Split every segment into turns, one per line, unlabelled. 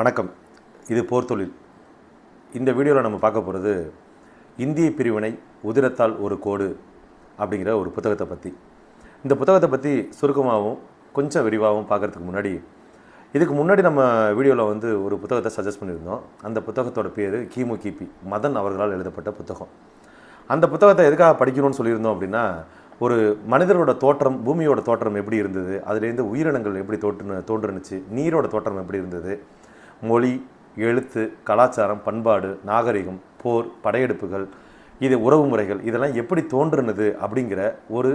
வணக்கம். இது போர்த்தொழில் இந்த வீடியோவில் நம்ம பார்க்க போகிறது இந்திய பிரிவினை உதிரத்தால் ஒரு கோடு அப்படிங்கிற ஒரு புத்தகத்தை பற்றி இந்த புத்தகத்தை பற்றி சுருக்கமாகவும் கொஞ்சம் விரிவாகவும் பார்க்குறதுக்கு முன்னாடி இதுக்கு முன்னாடி நம்ம வீடியோவில் வந்து ஒரு புத்தகத்தை சஜஸ்ட் பண்ணியிருந்தோம். அந்த புத்தகத்தோட பேர் கிமு கிபி மதன் அவர்களால் எழுதப்பட்ட புத்தகம். அந்த புத்தகத்தை எதுக்காக படிக்கணும்னு சொல்லியிருந்தோம் அப்படின்னா ஒரு மனிதரோட தோற்றம் பூமியோட தோற்றம் எப்படி இருந்தது அதுலேருந்து உயிரினங்கள் எப்படி தோற்று தோன்றுனுச்சு நீரோட தோற்றம் எப்படி இருந்தது மொழி எழுத்து கலாச்சாரம் பண்பாடு நாகரிகம் போர் படையெடுப்புகள் இது உறவு முறைகள் இதெல்லாம் எப்படி தோன்றுனது அப்படிங்கிற ஒரு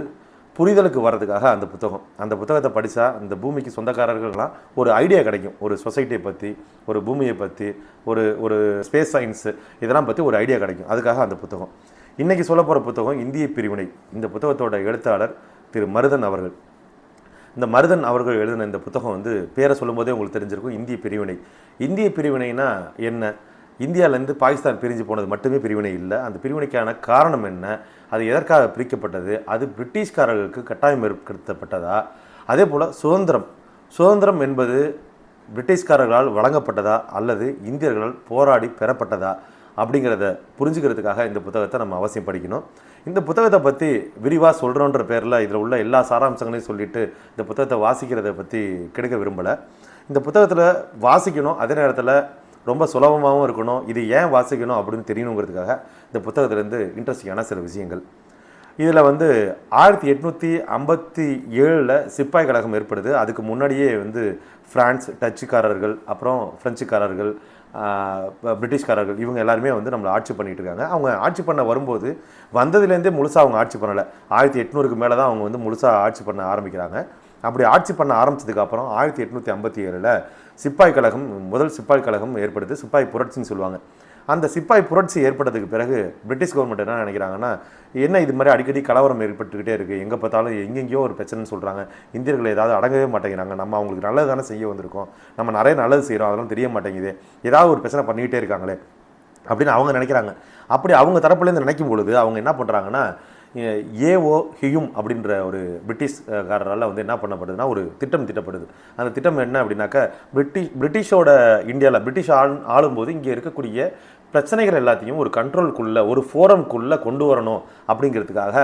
புரிதலுக்கு வர்றதுக்காக அந்த புத்தகம். அந்த புத்தகத்தை படித்தா அந்த பூமிக்கு சொந்தக்காரர்கள்லாம் ஒரு ஐடியா கிடைக்கும். ஒரு சொசைட்டியை பற்றி ஒரு பூமியை பற்றி ஒரு ஒரு ஸ்பேஸ் சயின்ஸு இதெல்லாம் பற்றி ஒரு ஐடியா கிடைக்கும். அதுக்காக அந்த புத்தகம். இன்றைக்கி சொல்ல போகிற புத்தகம் இந்திய பிரிவினை. இந்த புத்தகத்தோட எழுத்தாளர் திரு மருதன் அவர்கள். இந்த மருதன் அவர்கள் எழுதின இந்த புத்தகம் வந்து பேரை சொல்லும்போதே உங்களுக்கு தெரிஞ்சிருக்கும் இந்திய பிரிவினை. இந்திய பிரிவினைனா என்ன? இந்தியாவிலேருந்து பாகிஸ்தான் பிரிஞ்சு போனது மட்டுமே பிரிவினை இல்லை. அந்த பிரிவினைக்கான காரணம் என்ன? அது எதற்காக பிரிக்கப்பட்டது? அது பிரிட்டிஷ்காரர்களுக்கு கட்டாயம் ஏற்படுத்தப்பட்டதா? அதே போல் சுதந்திரம். சுதந்திரம் என்பது பிரிட்டிஷ்காரர்களால் வழங்கப்பட்டதா? அல்லது இந்தியர்களால் போராடி பெறப்பட்டதா? அப்படிங்கிறத புரிஞ்சுக்கிறதுக்காக இந்த புத்தகத்தை நம்ம அவசியம் படிக்கணும். இந்த புத்தகத்தை பற்றி விரிவாக சொல்கிறோன்ற பேரில் இதில் உள்ள எல்லா சாராம்சங்களையும் சொல்லிட்டு இந்த புத்தகத்தை வாசிக்கிறத பற்றி கெடுக்க விரும்பலை. இந்த புத்தகத்தில் வாசிக்கணும் அதே நேரத்தில் ரொம்ப சுலபமாகவும் இருக்கணும் இது ஏன் வாசிக்கணும் அப்படின்னு தெரியணுங்கிறதுக்காக இந்த புத்தகத்துலேருந்து இன்ட்ரெஸ்டிங்கான சில விஷயங்கள். இதில் வந்து ஆயிரத்தி எட்நூற்றி ஐம்பத்தி ஏழில் சிப்பாய் கழகம் ஏற்படுது. அதுக்கு முன்னாடியே வந்து ஃப்ரான்ஸ் டச்சுக்காரர்கள் அப்புறம் ஃப்ரெஞ்சுக்காரர்கள் பிரிட்டிஷ்காரர்கள் இவங்க எல்லாருமே வந்து நம்மளை ஆட்சி பண்ணிகிட்டு இருக்காங்க. அவங்க ஆட்சி பண்ண வரும்போது வந்ததுலேருந்தே முழுசாக அவங்க ஆட்சி பண்ணலை. ஆயிரத்தி எட்நூறுக்கு மேலே தான் அவங்க வந்து முழுசாக ஆட்சி பண்ண ஆரம்பிக்கிறாங்க. அப்படி ஆட்சி பண்ண ஆரம்பித்ததுக்கப்புறம் ஆயிரத்தி எட்நூற்றி ஐம்பத்தி ஏழில் சிப்பாய் கழகம் முதல் சிப்பாய் கழகம் ஏற்படுது. சிப்பாய் புரட்சின்னு சொல்லுவாங்க. அந்த சிப்பாய் புரட்சி ஏற்பட்டதுக்கு பிறகு பிரிட்டிஷ் கவர்மெண்ட் என்ன நினைக்கிறாங்கன்னா என்ன இது மாதிரி அடிக்கடி கலவரம் ஏற்பட்டுக்கிட்டே இருக்குது எங்கே பார்த்தாலும் எங்கெங்கேயோ ஒரு பிரச்சனைன்னு சொல்கிறாங்க இந்தியர்கள் ஏதாவது அடங்கவே மாட்டேங்கிறாங்க. நம்ம அவங்களுக்கு நல்லது தானே செய்ய வந்திருக்கோம். நம்ம நிறைய நல்லது செய்கிறோம் அதெல்லாம் தெரிய மாட்டேங்குது. ஏதாவது ஒரு பிரச்சனை பண்ணிக்கிட்டே இருக்காங்களே அப்படின்னு அவங்க நினைக்கிறாங்க. அப்படி அவங்க தரப்புலேருந்து நினைக்கும் பொழுது அவங்க என்ன பண்ணுறாங்கன்னா ஏஓ ஹியும் அப்படின்ற ஒரு பிரிட்டிஷ்காரரால் வந்து என்ன பண்ணப்படுதுன்னா ஒரு திட்டம் திட்டப்படுது. அந்த திட்டம் என்ன அப்படின்னாக்கா பிரிட்டிஷ் பிரிட்டிஷோட இந்தியாவில் பிரிட்டிஷ் ஆள் ஆளும்போது இங்கே இருக்கக்கூடிய பிரச்சனைகள் எல்லாத்தையும் ஒரு கண்ட்ரோல்குள்ளே ஒரு ஃபோரம்குள்ளே கொண்டு வரணும் அப்படிங்கிறதுக்காக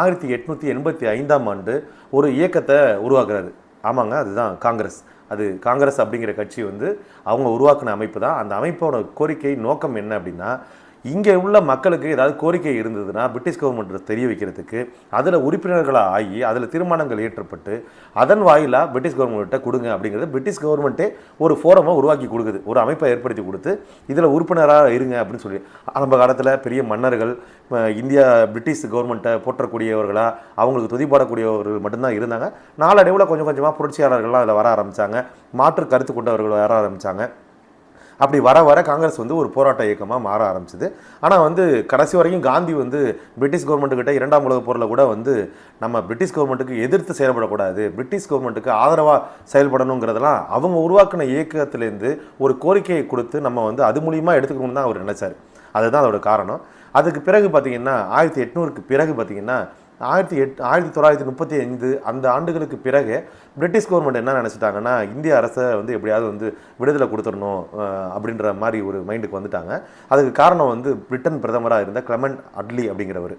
ஆயிரத்தி எட்நூற்றி எண்பத்தி ஐந்தாம் ஆண்டு ஒரு இயக்கத்தை உருவாக்குறாரு. ஆமாங்க அதுதான் காங்கிரஸ். அது காங்கிரஸ் அப்படிங்கிற கட்சி வந்து அவங்க உருவாக்கின அமைப்பு தான். அந்த அமைப்போட கோரிக்கை நோக்கம் என்ன அப்படின்னா இங்கே உள்ள மக்களுக்கு ஏதாவது கோரிக்கை இருந்ததுன்னா பிரிட்டிஷ் கவர்மெண்ட் தெரிய வைக்கிறதுக்கு அதில் உறுப்பினர்களாக ஆகி அதில் தீர்மானங்கள் இயற்றப்பட்டு அதன் வாயிலாக பிரிட்டிஷ் கவர்மெண்ட்டை கொடுங்க அப்படிங்கிறது பிரிட்டிஷ் கவர்மெண்ட்டே ஒரு ஃபோரமாக உருவாக்கி கொடுக்குது. ஒரு அமைப்பை ஏற்படுத்தி கொடுத்து இதில் உறுப்பினராக இருங்க அப்படின்னு சொல்லி. ஆரம்ப காலத்தில் பெரிய மன்னர்கள் இந்தியா பிரிட்டிஷ் கவர்மெண்ட்டை போற்றக்கூடியவர்களாக அவங்களுக்கு துதிப்பாடக்கூடியவர்கள் மட்டும்தான் இருந்தாங்க. நாளடைவில் கொஞ்சம் கொஞ்சமாக புரட்சியாளர்கள்லாம் அதில் வர ஆரம்பித்தாங்க மாற்று கருத்து கொண்டவர்கள் வர ஆரம்பித்தாங்க அப்படி வர வர காங்கிரஸ் வந்து ஒரு போராட்ட இயக்கமாக மாற ஆரம்பிச்சது. ஆனால் வந்து கடைசி வரைக்கும் காந்தி வந்து பிரிட்டிஷ் கவர்மெண்ட்டுக்கிட்ட இரண்டாம் உலக போரில் கூட வந்து நம்ம பிரிட்டிஷ் கவர்மெண்ட்டுக்கு எதிர்த்து செயல்படக்கூடாது பிரிட்டிஷ் கவர்மெண்ட்டுக்கு ஆதரவாக செயல்படணுங்கிறதெல்லாம் அவங்க உருவாக்கின இயக்கத்திலேருந்து ஒரு கோரிக்கையை கொடுத்து நம்ம வந்து அது மூலியமாக எடுத்துக்கணும்னு தான் அவர் நினச்சார். அதுதான் அதோட காரணம். அதுக்கு பிறகு பார்த்தீங்கன்னா ஆயிரத்தி எட்நூறுக்கு பிறகு பார்த்தீங்கன்னா ஆயிரத்தி எட் ஆயிரத்தி தொள்ளாயிரத்தி முப்பத்தி ஐந்து அந்த ஆண்டுகளுக்கு பிறகு பிரிட்டிஷ் கவர்மெண்ட் என்ன நினச்சிட்டாங்கன்னா இந்திய அரசை வந்து எப்படியாவது வந்து விடுதலை கொடுத்துடணும் அப்படின்ற மாதிரி ஒரு மைண்டுக்கு வந்துட்டாங்க. அதுக்கு காரணம் வந்து பிரிட்டன் பிரதமராக இருந்த கிளமண்ட் அட்லி அப்படிங்கிறவர்.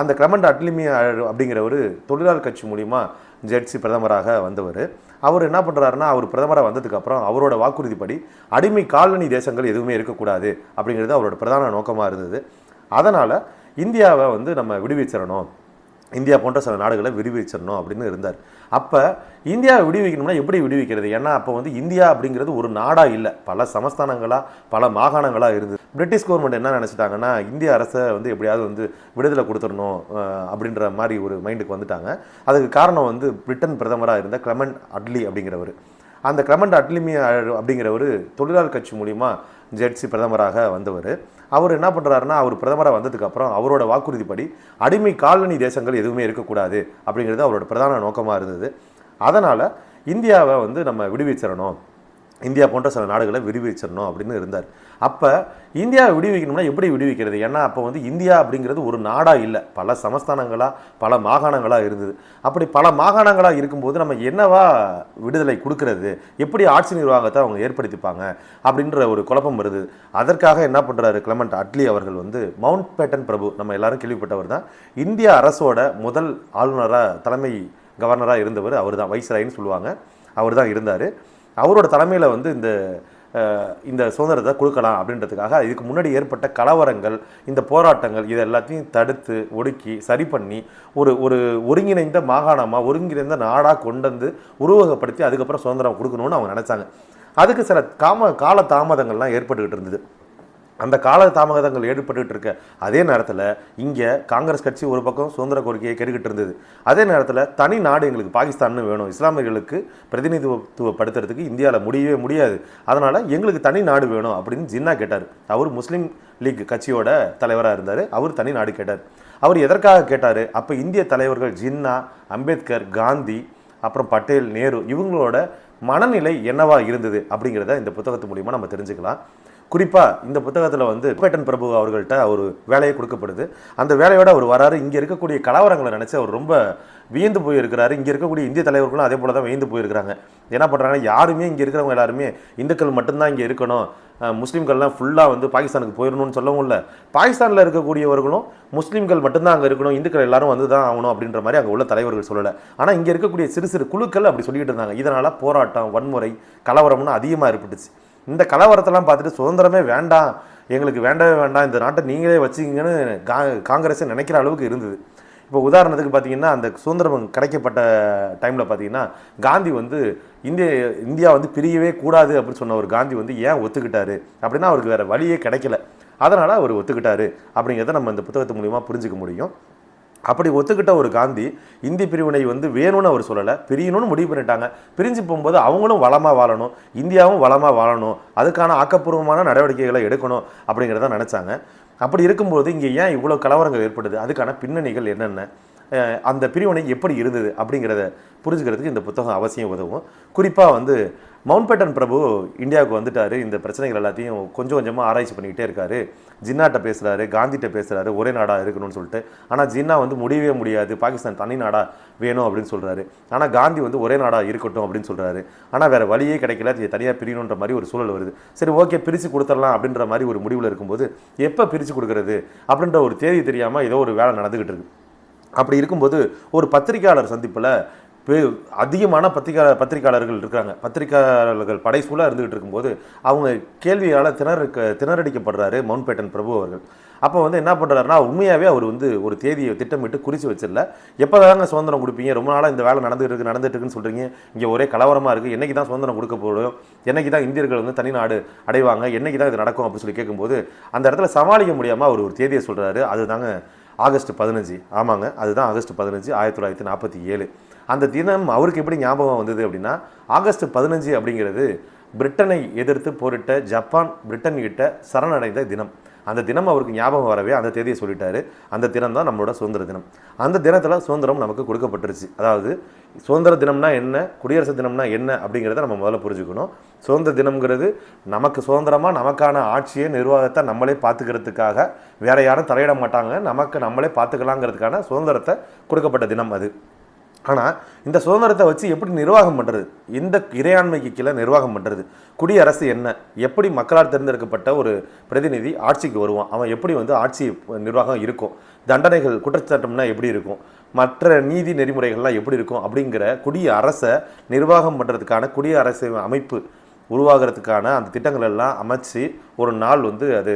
அந்த கிளமண்ட் அட்லிமி அப்படிங்கிறவர் தொழிலாளர் கட்சி மூலிமா ஜெட்சி பிரதமராக வந்தவர். அவர் என்ன பண்ணுறாருன்னா அவர் பிரதமராக வந்ததுக்கப்புறம் அவரோட வாக்குறுதிப்படி அடிமை காலனி தேசங்கள் எதுவுமே இருக்கக்கூடாது அப்படிங்கிறது அவரோட பிரதான நோக்கமாக இருந்தது. அதனால் இந்தியாவை வந்து நம்ம விடுவிச்சிடணும். இந்தியா போன்ற சில நாடுகளை விடுவிச்சிடணும் அப்படின்னு இருந்தார். அப்போ இந்தியாவை விடுவிக்கணும்னா எப்படி விடுவிக்கிறது? ஏன்னா அப்போ வந்து இந்தியா அப்படிங்கிறது ஒரு நாடாக இல்லை. பல சமஸ்தானங்களாக பல மாகாணங்களாக இருந்தது. பிரிட்டிஷ் கவர்மெண்ட் என்ன நினச்சிட்டாங்கன்னா இந்திய அரசை வந்து எப்படியாவது வந்து விடுதலை கொடுத்துடணும் அப்படின்ற மாதிரி ஒரு மைண்டுக்கு வந்துட்டாங்க. அதுக்கு காரணம் வந்து பிரிட்டன் பிரதமராக இருந்த கிளமண்ட் அட்லி அப்படிங்கிறவர். அந்த கிளமண்ட் அட்லிமி அப்படிங்கிறவர் தொழிலாளர் கட்சி மூலிமா ஜெர்சி பிரதமராக வந்தவர். அவர் என்ன பண்ணுறாருன்னா அவர் பிரதமராக வந்ததுக்கப்புறம் அவரோட வாக்குறுதிப்படி அடிமை காலனி தேசங்கள் எதுவுமே இருக்கக்கூடாது அப்படிங்கிறது அவரோட பிரதான நோக்கமாக இருந்தது. அதனால் இந்தியாவை வந்து நம்ம விடுவிச்சிடணும். இந்தியா போன்ற சில நாடுகளை விடுவிச்சிடணும் அப்படின்னு இருந்தார். அப்போ இந்தியாவை விடுவிக்கணும்னா எப்படி விடுவிக்கிறது? ஏன்னா அப்போ வந்து இந்தியா அப்படிங்கிறது ஒரு நாடாக இல்லை. பல சமஸ்தானங்களாக பல மாகாணங்களாக இருந்தது. அப்படி பல மாகாணங்களாக இருக்கும்போது நம்ம என்னவா விடுதலை கொடுக்கறது? எப்படி ஆட்சி நிர்வாகத்தை அவங்க ஏற்படுத்திப்பாங்க? அப்படின்ற ஒரு குழப்பம் வருது. அதற்காக என்ன பண்ணுறாரு கிளமண்ட் அட்லி அவர்கள் வந்து மவுண்ட் பேட்டன் பிரபு நம்ம எல்லாரும் கேள்விப்பட்டவர் தான். இந்திய அரசோட முதல் ஆளுநராக தலைமை கவர்னராக இருந்தவர் அவர் தான் வைஸ்ராயின்னு சொல்லுவாங்க. அவர் தான் இருந்தார். அவரோட தலைமையில் வந்து இந்த இந்த சுதந்திரத்தை கொடுக்கலாம் அப்படின்றதுக்காக இதுக்கு முன்னாடி ஏற்பட்ட கலவரங்கள் இந்த போராட்டங்கள் இது எல்லாத்தையும் தடுத்து ஒடுக்கி சரி பண்ணி ஒரு ஒரு ஒருங்கிணைந்த மாகாணமாக ஒருங்கிணைந்த நாடாக கொண்டு வந்து உருவகப்படுத்தி அதுக்கப்புறம் சுதந்திரம் கொடுக்கணும்னு அவங்க நினச்சாங்க. அதுக்கு சில காம கால தாமதங்கள்லாம் ஏற்பட்டுக்கிட்டு இருந்தது. அந்த கால தாமதங்கள் ஏற்பட்டுகிட்டு இருக்க அதே நேரத்தில் இங்கே காங்கிரஸ் கட்சி ஒரு பக்கம் சுதந்திர கோரிக்கையை கெடுக்கிட்டு இருந்தது. அதே நேரத்தில் தனி நாடு எங்களுக்கு பாகிஸ்தான்னு வேணும். இஸ்லாமியர்களுக்கு பிரதிநிதித்துவப்படுத்துறதுக்கு இந்தியாவில் முடியவே முடியாது. அதனால் எங்களுக்கு தனி நாடு வேணும் அப்படின்னு ஜின்னா கேட்டார். அவர் முஸ்லீம் லீக் கட்சியோட தலைவராக இருந்தார். அவர் தனி நாடு கேட்டார். அவர் எதற்காக கேட்டார்? அப்போ இந்திய தலைவர்கள் ஜின்னா அம்பேத்கர் காந்தி அப்புறம் பட்டேல் நேரு இவங்களோட மனநிலை என்னவா இருந்தது அப்படிங்கிறத இந்த புத்தகத்து மூலிமா நம்ம தெரிஞ்சுக்கலாம். குறிப்பாக இந்த புத்தகத்தில் வந்து பேட்டன் பிரபு அவர்கள்ட்ட ஒரு வேலையை கொடுக்கப்படுது. அந்த வேலையோட அவர் வராரு. இங்கே இருக்கக்கூடிய கலவரங்களை நினச்சி அவர் ரொம்ப வியந்து போயிருக்கிறாரு. இங்கே இருக்கக்கூடிய இந்திய தலைவர்களும் அதே போல தான் வியந்து போயிருக்கிறாங்க. என்ன பண்ணுறாங்க யாருமே இங்கே இருக்கிறவங்க எல்லாருமே இந்துக்கள் மட்டும்தான் இங்கே இருக்கணும். முஸ்லீம்கள்லாம் ஃபுல்லாக வந்து பாகிஸ்தானுக்கு போயிடணும்னு சொல்லவும் இல்லை. பாகிஸ்தானில் இருக்கக்கூடியவர்களும் முஸ்லீம்கள் மட்டும்தான் அங்கே இருக்கணும். இந்துக்கள் எல்லாரும் வந்து தான் ஆகணும் அப்படின்ற மாதிரி அங்கே உள்ள தலைவர்கள் சொல்லலை. ஆனால் இங்கே இருக்கக்கூடிய சிறு சிறு குழுக்கள் அப்படி சொல்லிட்டு இருந்தாங்க. இதனால் போராட்டம் வன்முறை கலவரம்னு அதிகமாக ஏற்பட்டுச்சு. இந்த கலவரத்தெல்லாம் பார்த்துட்டு சுதந்திரமே வேண்டாம். எங்களுக்கு வேண்டவே வேண்டாம். இந்த நாட்டை நீங்களே வச்சுக்கிங்கன்னு கா காங்கிரஸே நினைக்கிற அளவுக்கு இருந்தது. இப்போ உதாரணத்துக்கு பார்த்தீங்கன்னா அந்த சுதந்திரம் கிடைக்கப்பட்ட டைமில் பார்த்தீங்கன்னா காந்தி வந்து இந்திய இந்தியா வந்து பிரியவே கூடாது அப்படின்னு சொன்ன ஒரு காந்தி வந்து ஏன் ஒத்துக்கிட்டாரு? அப்படின்னா அவருக்கு வேறு வழியே கிடைக்கல. அதனால் அவர் ஒத்துக்கிட்டாரு. அப்படிங்கிறத நம்ம இந்த புத்தகத்து மூலிமா புரிஞ்சுக்க முடியும். அப்படி ஒத்துக்கிட்ட ஒரு காந்தி இந்தி பிரிவினை வந்து வேணும்னு அவர் சொல்லலை பிரியணும்னு முடிவு பண்ணிட்டாங்க. பிரிஞ்சு போகும்போது அவங்களும் வளமாக வாழணும் இந்தியாவும் வளமாக வாழணும் அதுக்கான ஆக்கப்பூர்வமான நடவடிக்கைகளை எடுக்கணும் அப்படிங்கிறத நினச்சாங்க. அப்படி இருக்கும்போது இங்கே ஏன் இவ்வளோ கலவரங்கள் ஏற்படுது? அதுக்கான பின்னணிகள் என்னென்ன? அந்த பிரிவினை எப்படி இருந்தது அப்படிங்கிறத புரிஞ்சுக்கிறதுக்கு இந்த புத்தகம் அவசியம் உதவும். குறிப்பாக வந்து மவுண்ட் பேட்டன் பிரபு இந்தியாவுக்கு வந்துட்டார். இந்த பிரச்சனைகள் எல்லாத்தையும் கொஞ்சம் கொஞ்சமாக ஆராய்ச்சி பண்ணிக்கிட்டே இருக்காரு. ஜின்னாட்ட பேசுகிறாரு காந்திட்ட பேசுகிறாரு ஒரே நாடாக இருக்கணும்னு சொல்லிட்டு. ஆனால் ஜின்னா வந்து முடியவே முடியாது. பாகிஸ்தான் தனி நாடாக வேணும் அப்படின்னு சொல்கிறாரு ஆனால் காந்தி வந்து ஒரே நாடாக இருக்கட்டும் அப்படின்னு சொல்கிறாரு ஆனால் வேறு வழியே கிடைக்கல. தனியாக பிரியணுன்ற மாதிரி ஒரு சூழல் வருது. சரி ஓகே பிரித்து கொடுத்துடலாம் அப்படின்ற மாதிரி ஒரு முடிவில் இருக்கும்போது எப்போ பிரித்து கொடுக்கறது அப்படின்ற ஒரு தேதி தெரியாமல் ஏதோ ஒரு வேலை நடந்துக்கிட்டு இருக்குது அப்படி இருக்கும்போது ஒரு பத்திரிகையாளர் சந்திப்பில் அதிகமான பத்திரிகா பத்திரிகையாளர்கள் இருக்காங்க. பத்திரிகையாளர்கள் படைசூலாக இருந்துகிட்டு இருக்கும்போது அவங்க கேள்வியால் திணறுக்க திணறடிக்கப்படுறாரு மவுண்ட் பேட்டன் பிரபு அவர்கள். அப்போ வந்து என்ன பண்ணுறாருன்னா உண்மையாகவே அவர் வந்து ஒரு தேதியை திட்டமிட்டு குறித்து வச்சிடல. எப்போ தாங்க சுதந்திரம் கொடுப்பீங்க. ரொம்ப நாளாக இந்த வேலை நடந்துட்டு இருக்கு நடந்துட்டு இருக்குன்னு சொல்கிறீங்க இங்கே ஒரே கலவரமாக இருக்குது என்னைக்கு தான் சுதந்திரம் கொடுக்க போடும் என்னைக்கு தான் இந்தியர்கள் வந்து தனி நாடு அடைவாங்க? என்னைக்கு தான் இது நடக்கும்? அப்படின்னு சொல்லி கேட்கும்போது அந்த இடத்துல சமாளிக்க முடியாமல் அவர் ஒரு தேதியை சொல்கிறாரு அதுதாங்க ஆகஸ்ட் பதினஞ்சு. ஆமாங்க அதுதான் ஆகஸ்ட் பதினஞ்சு ஆயிரத்தி தொள்ளாயிரத்தி நாற்பத்தி ஏழு. அந்த தினம் அவருக்கு எப்படி ஞாபகம் வந்தது அப்படின்னா ஆகஸ்ட் பதினஞ்சு அப்படிங்கிறது பிரிட்டனை எதிர்த்து போரிட்ட ஜப்பான் பிரிட்டன் கிட்ட சரணடைந்த தினம். அந்த தினம் அவருக்கு ஞாபகம் வரவே அந்த தேதியை சொல்லிட்டாரு. அந்த தினம் தான் நம்மளோட சுதந்திர தினம். அந்த தினத்தில் சுதந்திரம் நமக்கு கொடுக்கப்பட்டுருச்சு. அதாவது சுதந்திர தினம்னா என்ன குடியரசு தினம்னா என்ன அப்படிங்கிறத நம்ம முதல்ல புரிஞ்சுக்கணும். சுதந்திர தினம்ங்கிறது நமக்கு சுதந்திரமாக நமக்கான ஆட்சியை நிர்வாகத்தை நம்மளே பார்த்துக்கிறதுக்காக வேற யாரும் தலையிட மாட்டாங்க. நமக்கு நம்மளே பார்த்துக்கலாங்கிறதுக்கான சுதந்திரத்தை கொடுக்கப்பட்ட தினம் அது. ஆனால் இந்த சுதந்திரத்தை வச்சு எப்படி நிர்வாகம் பண்ணுறது இந்த இறையாண்மைக்கு கீழே நிர்வாகம் பண்ணுறது குடியரசு என்ன? எப்படி மக்களால் தேர்ந்தெடுக்கப்பட்ட ஒரு பிரதிநிதி ஆட்சிக்கு வருவான்? அவன் எப்படி வந்து ஆட்சி நிர்வாகம் இருக்கும்? தண்டனைகள் குற்றச்சாட்டம்னா எப்படி இருக்கும்? மற்ற நீதி நெறிமுறைகள்லாம் எப்படி இருக்கும்? அப்படிங்கிற குடிய அரசை நிர்வாகம் பண்ணுறதுக்கான குடிய அரசு அமைப்பு உருவாகிறதுக்கான அந்த திட்டங்கள் எல்லாம் அமைச்சு ஒரு நாள் வந்து அது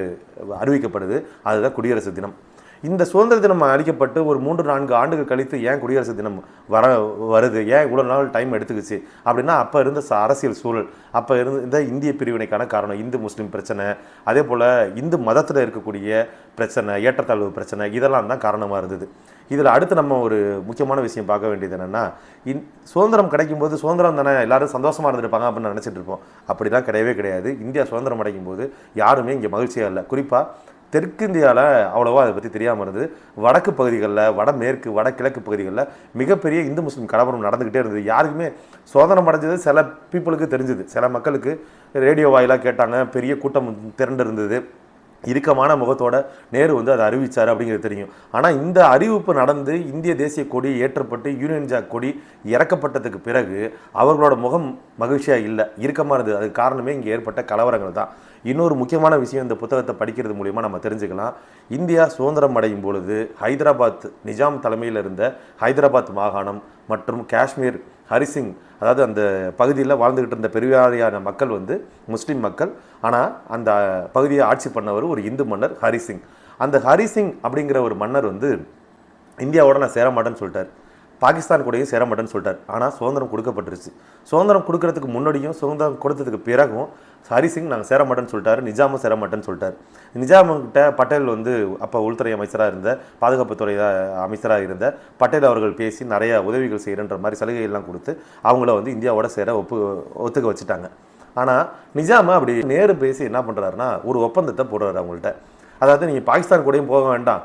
அறிவிக்கப்படுது. அதுதான் குடியரசு தினம். இந்த சுதந்திர தினம் அளிக்கப்பட்டு ஒரு மூன்று நான்கு ஆண்டுகள் கழித்து ஏன் குடியரசு தினம் வர வருது? ஏன் இவ்வளோ நாள் டைம் எடுத்துக்கிச்சு? அப்படின்னா அப்போ இருந்த ச- அரசியல் சூழல் அப்போ இருந்த இந்த இந்திய பிரிவினைக்கான காரணம் இந்து முஸ்லீம் பிரச்சனை அதே போல் இந்து மதத்தில் இருக்கக்கூடிய பிரச்சனை ஏற்றத்தாழ்வு பிரச்சனை இதெல்லாம் தான் காரணமாக இருந்தது. இதில் அடுத்து நம்ம ஒரு முக்கியமான விஷயம் பார்க்க வேண்டியது என்னென்னா இன் சுதந்திரம் கிடைக்கும்போது சுதந்திரம் தானே எல்லாரும் சந்தோஷமாக இருந்திருப்பாங்க அப்படின்னு நினச்சிட்டு இருப்போம். அப்படிலாம் கிடையவே கிடையாது. இந்தியா சுதந்திரம் அடைக்கும் போது யாருமே இங்கே மகிழ்ச்சியாக இல்லை. குறிப்பாக தெற்கிந்தியாவில் அவ்வளோவா அதை பற்றி தெரியாமல் இருந்தது. வடக்கு பகுதிகளில் வடமேற்கு வடகிழக்கு பகுதிகளில் மிகப்பெரிய இந்து முஸ்லீம் கலவரம் நடந்துக்கிட்டே இருந்தது. யாருக்குமே சோதனம் அடைஞ்சது சில பீப்புளுக்கு தெரிஞ்சுது. சில மக்களுக்கு ரேடியோ வாயிலாக கேட்டாங்க. பெரிய கூட்டம் திரண்டு இருந்தது இறுக்கமான முகத்தோட நேரு வந்து அதை அறிவிச்சார் அப்படிங்கிறது தெரியும். ஆனால் இந்த அறிவிப்பு நடந்து இந்திய தேசிய கொடி ஏற்றப்பட்டு யூனியன் ஜாக் கொடி இறக்கப்பட்டதுக்கு பிறகு அவர்களோட முகம் மகிழ்ச்சியாக இல்லை இறுக்கமாக இருந்தது. அதுக்கு காரணமே இங்கே ஏற்பட்ட கலவரங்கள் தான். இன்னொரு முக்கியமான விஷயம் இந்த புத்தகத்தை படிக்கிறது மூலிமா நம்ம தெரிஞ்சுக்கலாம். இந்தியா சுதந்திரம் அடையும் பொழுது ஹைதராபாத் நிஜாம் தலைமையில் இருந்த ஹைதராபாத் மாகாணம் மற்றும் காஷ்மீர் ஹரிசிங் அதாவது அந்த பகுதியில் வாழ்ந்துக்கிட்டு இருந்த பெருவாரியான மக்கள் வந்து முஸ்லீம் மக்கள். ஆனால் அந்த பகுதியை ஆட்சி பண்ணவர் ஒரு இந்து மன்னர் ஹரிசிங். அந்த ஹரிசிங் அப்படிங்கிற ஒரு மன்னர் வந்து இந்தியாவோட நான் சேர மாட்டேன்னு சொல்லிட்டார். பாகிஸ்தான் கூடயும் சேர மாட்டேன்னு சொல்லிட்டார். ஆனால் சுதந்திரம் கொடுக்கப்பட்டுருச்சு. சுதந்திரம் கொடுக்கறதுக்கு முன்னாடியும் சுதந்திரம் கொடுத்ததுக்கு பிறகும் ஹரிசிங் நாங்கள் சேர மாட்டேன்னு சொல்லிட்டாரு நிஜாமும் சேர மாட்டேன்னு சொல்லிட்டார். நிஜாமுங்கிட்ட பட்டேல் வந்து அப்போ உள்துறை அமைச்சராக இருந்த பாதுகாப்புத்துறை அமைச்சராக இருந்த பட்டேல் அவர்கள் பேசி நிறைய உதவிகள் செய்கிறன்ற மாதிரி சலுகைகள்லாம் கொடுத்து அவங்கள வந்து இந்தியாவோட சேர ஒப்பு ஒத்துக்க வச்சுட்டாங்க. ஆனால் நிஜாம அப்படி நேரு பேசி என்ன பண்ணுறாருன்னா ஒரு ஒப்பந்தத்தை போடுறாரு அவங்கள்ட்ட. அதாவது நீங்கள் பாகிஸ்தான் கூடயும் போக வேண்டாம்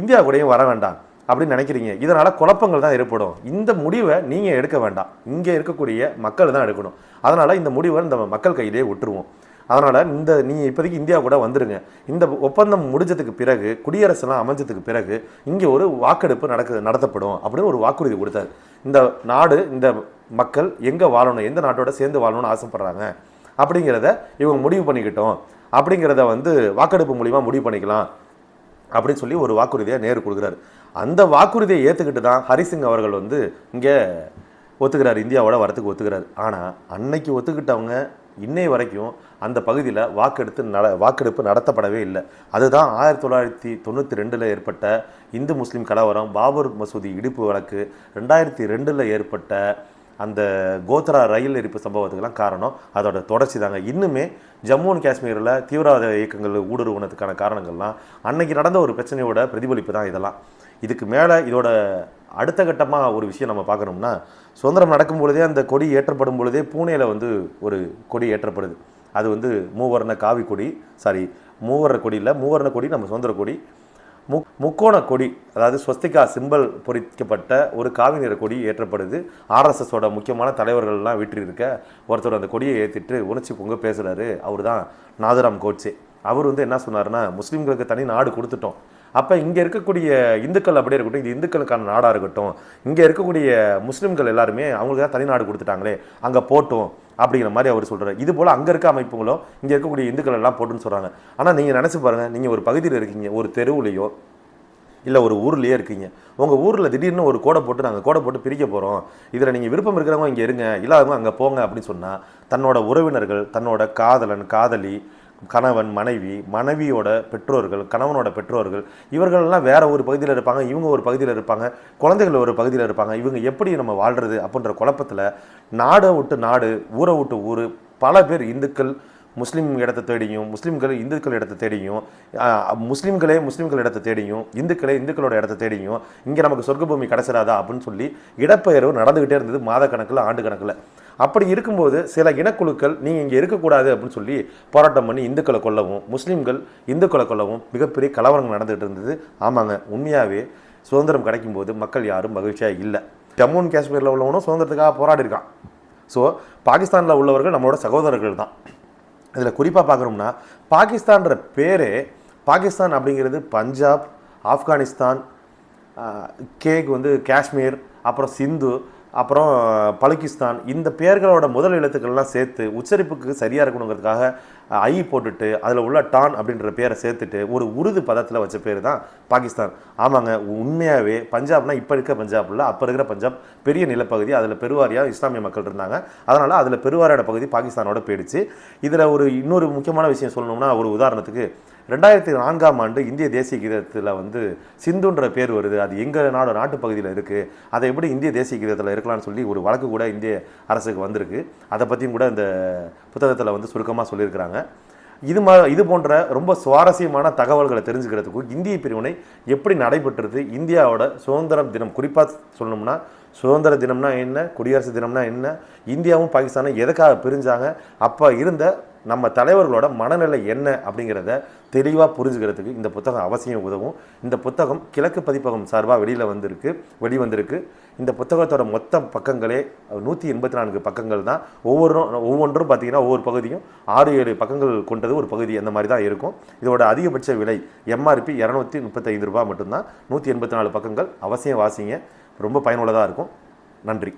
இந்தியா கூடயும் வர வேண்டாம். அப்படின்னு நினைக்கிறீங்க. இதனால் குழப்பங்கள் தான் ஏற்படும். இந்த முடிவை நீங்கள் எடுக்க வேண்டாம். இங்கே இருக்கக்கூடிய மக்கள் தான் எடுக்கணும். அதனால் இந்த முடிவை இந்த மக்கள் கையிலேயே விட்டுருவோம். அதனால் இந்த நீங்கள் இப்போதைக்கு இந்தியா கூட வந்துடுங்க இந்த ஒப்பந்தம் முடிஞ்சதுக்கு பிறகு குடியரசுலாம் அமைஞ்சதுக்கு பிறகு இங்கே ஒரு வாக்கெடுப்பு நடக்க நடத்தப்படும் அப்படின்னு ஒரு வாக்குறுதி கொடுத்தாரு. இந்த நாடு இந்த மக்கள் எங்கே வாழணும் எந்த நாட்டோட சேர்ந்து வாழணும்னு ஆசைப்பட்றாங்க. அப்படிங்கிறத இவங்க முடிவு பண்ணிக்கிட்டோம். அப்படிங்கிறத வந்து வாக்கெடுப்பு மூலிமா முடிவு பண்ணிக்கலாம். அப்படின்னு சொல்லி ஒரு வாக்குறுதியை நேரு கொடுக்குறாரு. அந்த வாக்குறுதியை ஏற்றுக்கிட்டு தான் ஹரிசிங் அவர்கள் வந்து இங்கே ஒத்துக்கிறார். இந்தியாவோட வரத்துக்கு ஒத்துக்கிறார். ஆனால் அன்னைக்கு ஒத்துக்கிட்டவங்க இன்னை வரைக்கும் அந்த பகுதியில் வாக்கெடுத்து நட வாக்கெடுப்பு நடத்தப்படவே இல்லை. அதுதான் ஆயிரத்தி தொள்ளாயிரத்தி தொண்ணூற்றி ரெண்டில் ஏற்பட்ட இந்து முஸ்லீம் கலவரம் பாபர் மசூதி இடிப்பு வழக்கு ரெண்டாயிரத்தி ரெண்டில் ஏற்பட்ட அந்த கோத்ரா ரயில் எரிப்பு சம்பவத்துக்கெல்லாம் காரணம். அதோட தொடர்ச்சி தாங்க. இன்னுமே ஜம்மு அண்ட் காஷ்மீரில் தீவிரவாத இயக்கங்கள் ஊடுருவனதுக்கான காரணங்கள்லாம் அன்னைக்கு நடந்த ஒரு பிரச்சனையோட பிரதிபலிப்பு தான் இதெல்லாம். இதுக்கு மேலே இதோட அடுத்த கட்டமாக ஒரு விஷயம் நம்ம பார்க்கணும்னா சுதந்திரம் நடக்கும் பொழுதே அந்த கொடி ஏற்றப்படும் பொழுதே பூனேல வந்து ஒரு கொடி ஏற்றப்படுது. அது வந்து மூவர்ண காவி கொடி சாரி மூவர்ண கொடி இல்லை மூவர்ண கொடி நம்ம சுதந்திர கொடி முக் முக்கோண கொடி அதாவது ஸ்வஸ்திகா சிம்பல் பொறிக்கப்பட்ட ஒரு காவி நிற கொடி ஏற்றப்படுது. ஆர்எஸ்எஸோட முக்கியமான தலைவர்கள்லாம் வீற்றிருக்க ஒருத்தர் அந்த கொடியை ஏற்றிட்டு உணர்ச்சி பொங்க பேசுகிறாரு அவர் தான் நாதராம் கோட்சே அவர் வந்து என்ன சொன்னார்னா முஸ்லீம்களுக்கு தனி நாடு கொடுத்துட்டோம். அப்போ இங்கே இருக்கக்கூடிய இந்துக்கள் அப்படியே இருக்கட்டும் இது இந்துக்களுக்கான நாடாக இருக்கட்டும் இங்கே இருக்கக்கூடிய முஸ்லீம்கள் எல்லாருமே அவங்களுக்கு தான் தனி நாடு கொடுத்துட்டாங்களே அங்கே போட்டோம். அப்படிங்கிற மாதிரி அவர் சொல்கிறார் இது போல் அங்கே இருக்க அமைப்புகளும் இங்கே இருக்கக்கூடிய இந்துக்கள் எல்லாம் போட்டுன்னு சொல்கிறாங்க ஆனால் நீங்கள் நினச்சி பாருங்கள் நீங்கள் ஒரு பகுதியில் இருக்கீங்க ஒரு தெருவுலேயோ இல்லை ஒரு ஊர்லேயே இருக்கீங்க. உங்கள் ஊரில் திடீர்னு ஒரு கோடை போட்டு நாங்கள் கோடை போட்டு பிரிக்க போகிறோம் இதில் நீங்கள் விருப்பம் இருக்கிறவங்க இங்கே இருங்க இல்லாதவங்க அங்கே போங்க அப்படின்னு சொன்னால் தன்னோட உறவினர்கள் தன்னோட காதலன் காதலி கணவன் மனைவி மனைவியோட பெற்றோர்கள் கணவனோட பெற்றோர்கள் இவர்களெல்லாம் வேற ஒரு பகுதியில் இருப்பாங்க இவங்க ஒரு பகுதியில் இருப்பாங்க குழந்தைகள் ஒரு பகுதியில் இருப்பாங்க இவங்க எப்படி நம்ம வாழ்றது அப்படின்ற குழப்பத்தில் நாடை விட்டு நாடு ஊரை விட்டு ஊர் பல பேர் இந்துக்கள் முஸ்லீம் இடத்தை தேடியும் முஸ்லீம்கள் இந்துக்கள் இடத்தை தேடியும் முஸ்லீம்களே முஸ்லீம்கள் இடத்தை தேடியும் இந்துக்களே இந்துக்களோட இடத்தை தேடியும் இங்கே நமக்கு சொர்க்க பூமி கிடச்சிடாதா அப்படின்னு சொல்லி இடப்பெயர்வு நடந்துக்கிட்டே இருந்தது மாத கணக்கில் ஆண்டு கணக்கில். அப்படி இருக்கும்போது சில இனக்குழுக்கள் நீங்கள் இங்கே இருக்கக்கூடாது அப்படின்னு சொல்லி போராட்டம் பண்ணி இந்துக்களை கொல்லவும் முஸ்லீம்கள் இந்துக்களை கொல்லவும் மிகப்பெரிய கலவரங்கள் நடந்துகிட்டு இருந்தது. ஆமாங்க உண்மையாகவே சுதந்திரம் கிடைக்கும்போது மக்கள் யாரும் மகிழ்ச்சியாக இல்லை. ஜம்மு அண்ட் காஷ்மீரில் உள்ளவனும் சுதந்திரத்துக்காக போராடி இருக்கான் ஸோ பாகிஸ்தானில் உள்ளவர்கள் நம்மளோட சகோதரர்கள் தான். இதில் குறிப்பாக பார்க்குறோம்னா பாகிஸ்தான்ற பேரே பாகிஸ்தான் அப்படிங்கிறது பஞ்சாப் ஆப்கானிஸ்தான் கேக் வந்து காஷ்மீர் அப்புறம் சிந்து அப்புறம் பலுகிஸ்தான் இந்த பெயர்களோட முதல் எழுத்துக்கள்லாம் சேர்த்து உச்சரிப்புக்கு சரியாக இருக்கணுங்கிறதுக்காக ஐ போட்டுட்டு அதில் உள்ள டான் அப்படின்ற பேரை சேர்த்துட்டு ஒரு உருது பதத்தில் வச்ச பேர் தான் பாகிஸ்தான். ஆமாங்க உண்மையாகவே பஞ்சாப்னா இப்போ இருக்க பஞ்சாப் இல்லை அப்போ இருக்கிற பஞ்சாப் பெரிய நிலப்பகுதி அதில் பெருவாரியாக இஸ்லாமிய மக்கள் இருந்தாங்க. அதனால் அதில் பெருவாரியோட பகுதி பாகிஸ்தானோட போயிடுச்சு. இதில் ஒரு இன்னொரு முக்கியமான விஷயம் சொல்லணும்னா ஒரு உதாரணத்துக்கு ரெண்டாயிரத்தி நான்காம் ஆண்டு இந்திய தேசிய கீதத்தில் வந்து சிந்துன்ற பேர் வருது. அது எங்கள் நாடு நாட்டு பகுதியில் இருக்குது அதை எப்படி இந்திய தேசிய கீதத்தில் இருக்கலாம்னு சொல்லி ஒரு வழக்கு கூட இந்திய அரசுக்கு வந்திருக்கு. அதை பற்றியும் கூட இந்த புத்தகத்தில் வந்து சுருக்கமாக சொல்லியிருக்கிறாங்க. இது மா இது போன்ற ரொம்ப சுவாரஸ்யமான தகவல்களை தெரிஞ்சுக்கிறதுக்கு இந்திய பிரிவினை எப்படி நடைபெற்றது இந்தியாவோட சுதந்திர தினம் குறிப்பாக சொல்லணும்னா சுதந்திர தினம்னா என்ன குடியரசு தினம்னா என்ன இந்தியாவும் பாகிஸ்தானும் எதுக்காக பிரிஞ்சாங்க அப்போ இருந்த நம்ம தலைவர்களோட மனநிலை என்ன அப்படிங்கிறத தெளிவாக புரிஞ்சுக்கிறதுக்கு இந்த புத்தகம் அவசியம் உதவும். இந்த புத்தகம் கிழக்கு பதிப்பகம் சார்பாக வெளியில் வந்திருக்கு வெளிவந்திருக்கு. இந்த புத்தகத்தோட மொத்த பக்கங்களே நூற்றி எண்பத்தி நான்கு பக்கங்கள் தான். ஒவ்வொன்றும் ஒவ்வொன்றும் பார்த்தீங்கன்னா ஒவ்வொரு பகுதியும் ஆறு ஏழு பக்கங்கள் கொண்டது ஒரு பகுதி அந்த மாதிரி தான் இருக்கும். இதோட அதிகபட்ச விலை எம்ஆர்பி இரநூத்தி முப்பத்தைந்து ரூபாய் மட்டும்தான். நூற்றி எண்பத்தி நாலு பக்கங்கள் அவசியம் வாசிங்க. ரொம்ப பயனுள்ளதாக இருக்கும். நன்றி.